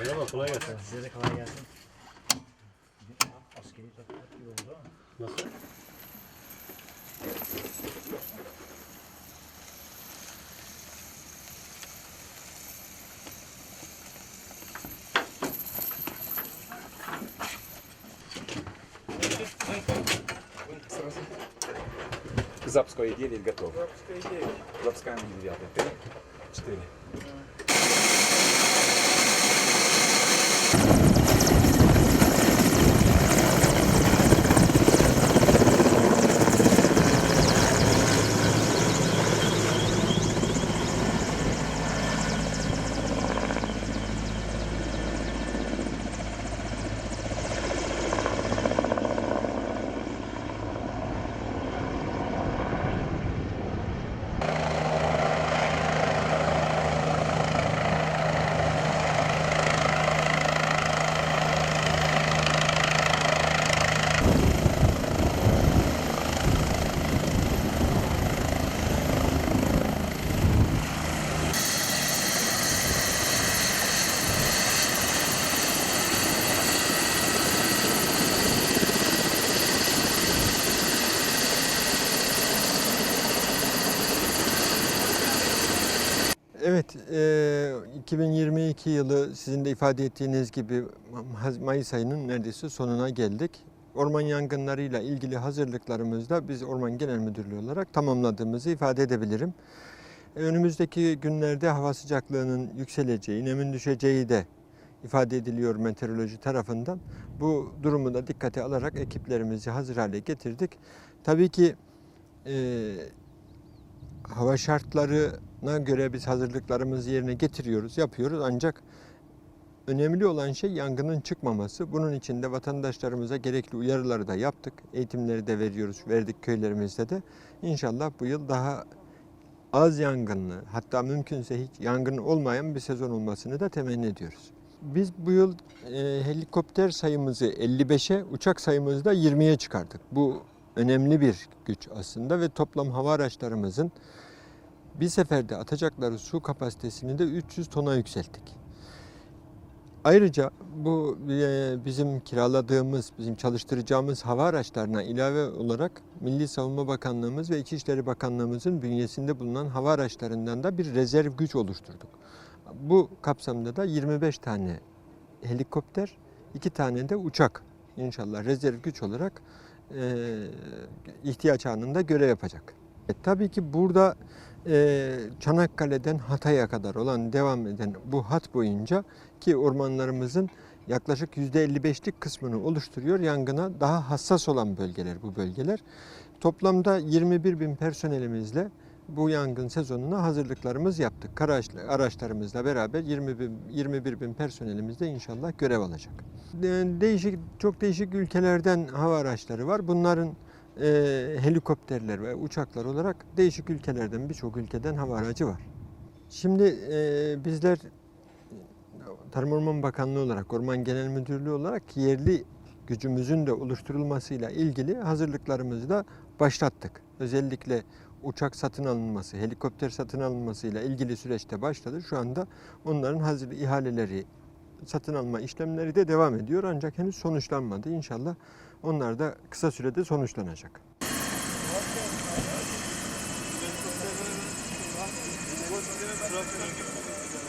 Merhaba kolay gelsin. Size de kolay gelsin. Askeri tatbikat gibi oldu ama. Nasıl? Запская 9 готов. Запская 9. 3, 4. you Evet, e, 2022 yılı sizin de ifade ettiğiniz gibi Mayıs ayının neredeyse sonuna geldik. Orman yangınlarıyla ilgili hazırlıklarımızda biz Orman Genel Müdürlüğü olarak tamamladığımızı ifade edebilirim. E, Önümüzdeki günlerde hava sıcaklığının yükseleceği, nemin düşeceği de ifade ediliyor meteoroloji tarafından. Bu durumu da dikkate alarak ekiplerimizi hazır hale getirdik. Tabii ki e, hava şartlarına göre biz hazırlıklarımızı yerine getiriyoruz, yapıyoruz. Ancak önemli olan şey yangının çıkmaması. Bunun için de vatandaşlarımıza gerekli uyarıları da yaptık. Eğitimleri de veriyoruz, verdik köylerimizde de. İnşallah bu yıl daha az yangınlı, hatta mümkünse hiç yangın olmayan bir sezon olmasını da temenni ediyoruz. Biz bu yıl e, helikopter sayımızı 55'e, uçak sayımızı da 20'ye çıkardık. Bu önemli bir güç aslında ve toplam hava araçlarımızın bir seferde atacakları su kapasitesini de 300 tona yükselttik. Ayrıca bu e, bizim kiraladığımız, bizim çalıştıracağımız hava araçlarına ilave olarak Milli Savunma Bakanlığımız ve İçişleri Bakanlığımızın bünyesinde bulunan hava araçlarından da bir rezerv güç oluşturduk. Bu kapsamda da 25 tane helikopter, 2 tane de uçak inşallah rezerv güç olarak e, ihtiyaç anında görev yapacak. E, tabii ki burada e, Çanakkale'den Hatay'a kadar olan devam eden bu hat boyunca ki ormanlarımızın yaklaşık %55'lik kısmını oluşturuyor. Yangına daha hassas olan bölgeler bu bölgeler. Toplamda 21 bin personelimizle bu yangın sezonuna hazırlıklarımız yaptık. Kara araçlarımızla beraber 20 bin, 21 bin personelimiz de inşallah görev alacak. De- Değişik, çok değişik ülkelerden hava araçları var. Bunların e, helikopterler ve uçaklar olarak değişik ülkelerden birçok ülkeden hava aracı var. Şimdi e, bizler Tarım Orman Bakanlığı olarak, Orman Genel Müdürlüğü olarak yerli gücümüzün de oluşturulmasıyla ilgili hazırlıklarımızı da başlattık. Özellikle uçak satın alınması, helikopter satın alınmasıyla ilgili süreçte başladı. Şu anda onların hazır ihaleleri, satın alma işlemleri de devam ediyor ancak henüz sonuçlanmadı. İnşallah onlar da kısa sürede sonuçlanacak.